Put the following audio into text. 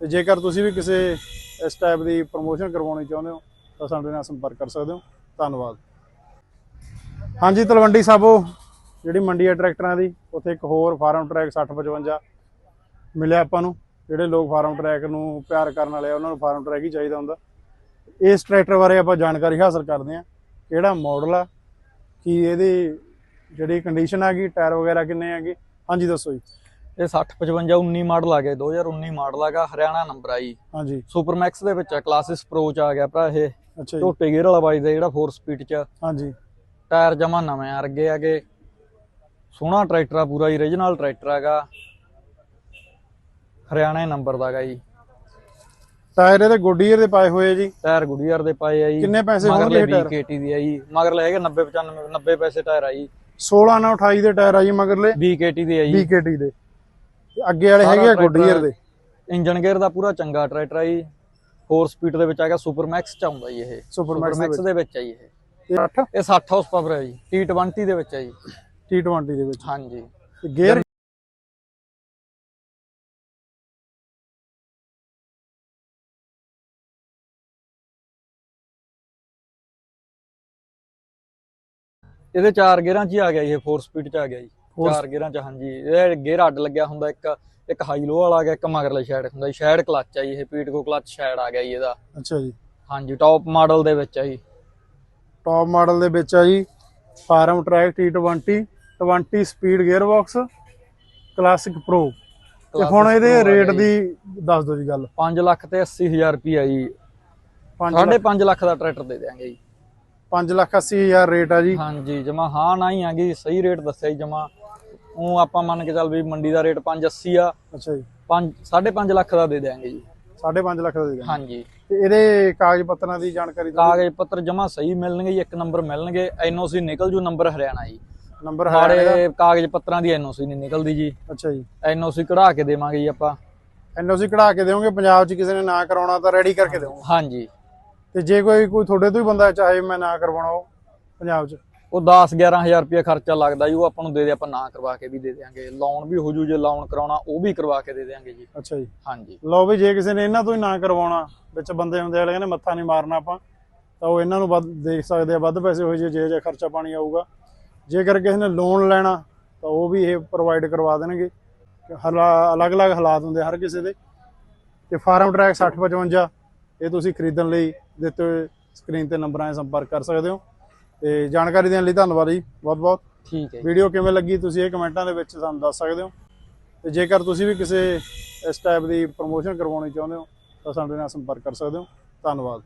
ਤੇ ਜੇਕਰ ਤੁਸੀਂ ਵੀ ਕਿਸੇ ਇਸ ਟਾਈਪ ਦੀ ਪ੍ਰੋਮੋਸ਼ਨ ਕਰਵਾਉਣੀ ਚਾਹੁੰਦੇ ਹੋ, ਤਾਂ ਸਾਡੇ ਨਾਲ ਸੰਪਰਕ ਕਰ ਸਕਦੇ ਹੋ। ਧੰਨਵਾਦ। ਹਾਂਜੀ, ਤਲਵੰਡੀ ਸਾਬੋ, ਜਿਹੜੀ ਮੰਡੀ ਹੈ ਟਰੈਕਟਰਾਂ ਦੀ, ਉੱਥੇ ਇੱਕ ਹੋਰ ਫਾਰਮ ਟਰੈਕ 6055 ਮਿਲਿਆ ਆਪਾਂ ਨੂੰ, ਜਿਹੜੇ ਲੋਕ ਫਾਰਮ ਟਰੈਕ ਨੂੰ ਪਿਆਰ ਕਰਨ ਵਾਲੇ ਆ, ਉਹਨਾਂ ਨੂੰ ਫਾਰਮ ਟਰੈਕ ਹੀ ਚਾਹੀਦਾ ਹੁੰਦਾ। ਇਸ ਟਰੈਕਟਰ ਬਾਰੇ ਆਪਾਂ ਜਾਣਕਾਰੀ ਹਾਸਲ ਕਰਦੇ ਹਾਂ। ਕਿਹੜਾ ਮਾਡਲ ਆ? ਕੀ ਇਹਦੀ ਜਿਹੜੀ ਕੰਡੀਸ਼ਨ ਆ ਗਈ ਟਾਇਰ ਵਗੈਰਾ ਕਿੰਨੇ ਹੈਗੇ ਹਾਂਜੀ, ਦੱਸੋ ਜੀ। ਇਹ 60 55 19 ਮਾਡਲ ਆ ਗਿਆ 2019 ਮਾਡਲ ਆਗਾ ਹਰਿਆਣਾ ਨੰਬਰ ਆ ਜੀ। ਹਾਂਜੀ। ਸੁਪਰ ਮੈਕਸ ਦੇ ਵਿੱਚ ਆ ਕਲਾਸਿਸ ਪ੍ਰੋ ਚ ਆ ਗਿਆ ਭਰਾ ਇਹ। ਅੱਛਾ ਜੀ। ਝੋਟੇ ਗੇਅਰ ਵਾਲਾ ਵੱਜਦਾ ਜਿਹੜਾ 4 ਸਪੀਡ ਚ। ਹਾਂਜੀ। ਟਾਇਰ ਜਮਾ ਨਵੇਂ ਆ ਅੱਗੇ ਆਗੇ ਸੋਹਣਾ ਟਰੈਕਟਰ ਆ ਪੂਰਾ ਹੀ origignal ਟਰੈਕਟਰ ਹੈਗਾ ਹਰਿਆਣਾ ਨੰਬਰ ਦਾ ਹੈਗਾ ਜੀ। ਟਾਇਰ ਇਹਦੇ ਗੋਡੀਅਰ ਦੇ ਪਾਏ ਹੋਏ ਜੀ। ਟਾਇਰ ਗੁਡੀਅਰ ਦੇ ਪਾਏ ਆ ਜੀ। ਕਿੰਨੇ ਪੈਸੇ ਹੋਣਗੇ ਟਾਇਰ 20 KT ਦੀ ਆ ਜੀ। ਮਗਰਲੇ ਹੈਗੇ 90 95 90 ਪੈਸੇ ਟਾਇਰ ਆ ਜੀ। 16 ਨਾਲ 28 ਦੇ ਟਾਇਰ ਆ ਜੀ ਮਗਰਲੇ। 20 KT ਦੇ ਆ ਜੀ। BKT ਦੇ। ਅੱਗੇ ਵਾਲੇ ਹੈਗੇ ਆ ਗੋਡੀਅਰ ਦੇ। ਇੰਜਨ ਗੇਅਰ ਦਾ ਪੂਰਾ ਚੰਗਾ ਟਰੈਕਟਰ ਆ ਜੀ। 4 ਸਪੀਡ ਦੇ ਵਿੱਚ ਆ ਗਿਆ ਸੁਪਰ ਮੈਕਸ ਚ ਆਉਂਦਾ ਜੀ ਇਹ। ਸੁਪਰ ਮੈਕਸ ਦੇ ਵਿੱਚ ਆ ਜੀ ਇਹ। ਤੇ 8 ਇਹ 60 ਹਾਰਸ ਪਾਵਰ ਹੈ ਜੀ T20 ਦੇ ਵਿੱਚ ਹੈ ਜੀ। T20 ਦੇ ਵਿੱਚ। ਹਾਂਜੀ। ਤੇ ਗੇਅਰ? ਇਹਦੇ ਚਾਰ ਗੇਅਰਾਂ 'ਚ ਹੀ ਆ ਗਿਆ ਜੀ ਇਹ 4 ਸਪੀਡ 'ਚ ਆ ਗਿਆ ਜੀ। ਚਾਰ ਗੇਅਰਾਂ 'ਚ ਹਾਂਜੀ। ਇਹ ਗੇਅਰ ਅੱਡ ਲੱਗਿਆ ਹੁੰਦਾ ਇੱਕ ਇੱਕ ਹਾਈ ਲੋ ਵਾਲਾ ਆ ਗਿਆ ਇੱਕ ਮਗਰਲੇ ਸ਼ੈਡ ਹੁੰਦਾ ਜੀ। ਸ਼ੈਡ ਕਲੱਚ ਆ ਜੀ ਇਹ ਪੀਟ ਕੋ ਕਲੱਚ ਸ਼ੈਡ ਆ ਗਿਆ ਜੀ ਇਹਦਾ। ਅੱਛਾ ਜੀ। ਹਾਂਜੀ ਟੌਪ ਮਾਡਲ ਦੇ ਵਿੱਚ ਆ ਜੀ। ਟੌਪ ਮਾਡਲ ਦੇ ਵਿੱਚ ਆ ਜੀ Farmtrac T20 20 speed gear box classic pro ਤੇ ਹੁਣ ਇਹਦੇ ਰੇਟ ਦੀ ਦੱਸ ਦਿਓ ਜੀ ਗੱਲ। 5 ਲੱਖ ਤੇ 80000 ਰੁਪਿਆ ਜੀ। 5 ਸਾਢੇ 5 ਲੱਖ ਦਾ ਟਰੈਕਟਰ ਦੇ ਦਿਆਂਗੇ ਜੀ। 5 ਲੱਖ 80 ਹਜ਼ਾਰ ਰੇਟ ਆ ਜੀ। ਹਾਂਜੀ ਜਮਾ ਹਾਂ ਨਾ ਹੀ ਆਗੀ ਸਹੀ ਰੇਟ ਦੱਸਿਆ ਜੀ ਜਮਾ। ਉਹ ਆਪਾਂ ਮੰਨ ਕੇ ਚੱਲ ਵੀ ਮੰਡੀ ਦਾ ਰੇਟ 580 ਆ ਅੱਛਾ ਜੀ। 5 5.5 ਲੱਖ ਦਾ ਦੇ ਦਿਆਂਗੇ ਜੀ। 5.5 ਲੱਖ ਦਾ ਦੇ ਦੇਣਾ ਹਾਂਜੀ। ਤੇ ਇਹਦੇ ਕਾਗਜ਼ ਪੱਤਰਾਂ ਦੀ ਜਾਣਕਾਰੀ ਕਾਗਜ਼ ਪੱਤਰ ਜਮਾ ਸਹੀ ਮਿਲਣਗੇ ਜੀ ਇੱਕ ਨੰਬਰ ਮਿਲਣਗੇ ਐਨਓਸੀ ਨਿਕਲ ਜੂ ਨੰਬਰ ਹਰਿਆਣਾ ਜੀ। ਨੰਬਰ ਹੈ ਇਹਦਾ? ਮਾੜੇ ਕਾਗਜ਼ ਪੱਤਰਾਂ ਦੀ ਐਨਓਸੀ ਨਹੀਂ ਨਿਕਲਦੀ ਜੀ। ਅੱਛਾ ਜੀ। ਐਨਓਸੀ ਕਢਾ ਕੇ ਦੇਵਾਂਗੇ ਜੀ ਆਪਾਂ। ਐਨਓਸੀ ਕਢਾ ਕੇ ਦਿਓਗੇ ਪੰਜਾਬ 'ਚ ਕਿਸੇ ਨੇ ਨਾ ਕਰਾਉਣਾ ਤਾਂ ਰੈਡੀ ਕਰਕੇ ਦਿਓਗੇ ਹਾਂਜੀ। ਤੇ ਜੇ ਕੋਈ ਕੋਈ ਤੁਹਾਡੇ ਤੋਂ ਹੀ ਬੰਦਾ ਚਾਹੇ ਮੈਂ ਨਾ ਕਰਵਾਉਣਾ ਉਹ ਪੰਜਾਬ 'ਚ। ਉਹ 10 11000 ਰੁਪਏ ਖਰਚਾ ਲੱਗਦਾ ਜੀ ਉਹ ਆਪਾਂ ਨੂੰ ਦੇ ਦੇ ਆਪਾਂ ਨਾ ਕਰਵਾ ਕੇ ਵੀ ਦੇ ਦੇਵਾਂਗੇ ਲੋਨ ਵੀ ਹੋ ਜੂ ਜੇ ਲੋਨ ਕਰਾਉਣਾ ਉਹ ਵੀ ਕਰਵਾ ਕੇ ਦੇ ਦੇਵਾਂਗੇ ਜੀ। ਅੱਛਾ ਜੀ। ਹਾਂਜੀ। ਲਓ ਵੀ ਜੇ ਕਿਸੇ ਨੇ ਇਹਨਾਂ ਤੋਂ ਹੀ ਨਾ ਕਰਵਾਉਣਾ ਵਿੱਚ ਬੰਦੇ ਹੁੰਦੇ ਵਾਲੇ ਕਹਿੰਦੇ ਮੱਥਾ ਨਹੀਂ ਮਾਰਨਾ ਆਪਾਂ ਤਾਂ ਉਹ ਇਹਨਾਂ ਨੂੰ ਵੱਧ ਦੇਖ ਸਕਦੇ ਆ ਵੱਧ ਪੈਸੇ ਹੋਏ ਜੇ ਜੇ ਜੇ ਖਰਚਾ ਪਾਣੀ ਆਊਗਾ। ਜੇਕਰ ਕਿਸੇ ਨੇ ਲੋਨ ਲੈਣਾ ਤਾਂ ਉਹ ਵੀ ਇਹ ਪ੍ਰੋਵਾਈਡ ਕਰਵਾ ਦੇਣਗੇ। ਅਲੱਗ-ਅਲੱਗ ਹਾਲਾਤ ਹੁੰਦੇ ਹਰ ਕਿਸੇ ਦੇ। ਤੇ ਫਾਰਮ ਟਰੈਕ 6055 ਇਹ ਤੁਸੀਂ ਖਰੀਦਣ ਲਈ ਦਿੱਤੇ ਹੋਏ ਸਕਰੀਨ ਤੇ ਨੰਬਰਾਂ 'ਤੇ ਸੰਪਰਕ ਕਰ ਸਕਦੇ ਹੋ। ਤੇ ਜਾਣਕਾਰੀ ਦੇਣ ਲਈ ਧੰਨਵਾਦ ਜੀ ਬਹੁਤ ਬਹੁਤ। ਠੀਕ ਹੈ ਵੀਡੀਓ ਕਿਵੇਂ ਲੱਗੀ ਤੁਸੀਂ ਇਹ ਕਮੈਂਟਾਂ ਦੇ ਵਿੱਚ ਸਾਨੂੰ ਦੱਸ ਸਕਦੇ ਹੋ। ਤੇ ਜੇਕਰ ਤੁਸੀਂ ਵੀ ਕਿਸੇ ਇਸ ਟਾਈਪ ਦੀ ਪ੍ਰੋਮੋਸ਼ਨ ਕਰਵਾਉਣੀ ਚਾਹੁੰਦੇ ਹੋ ਤਾਂ ਸਾਡੇ ਨਾਲ ਸੰਪਰਕ ਕਰ ਸਕਦੇ ਹੋ। ਧੰਨਵਾਦ।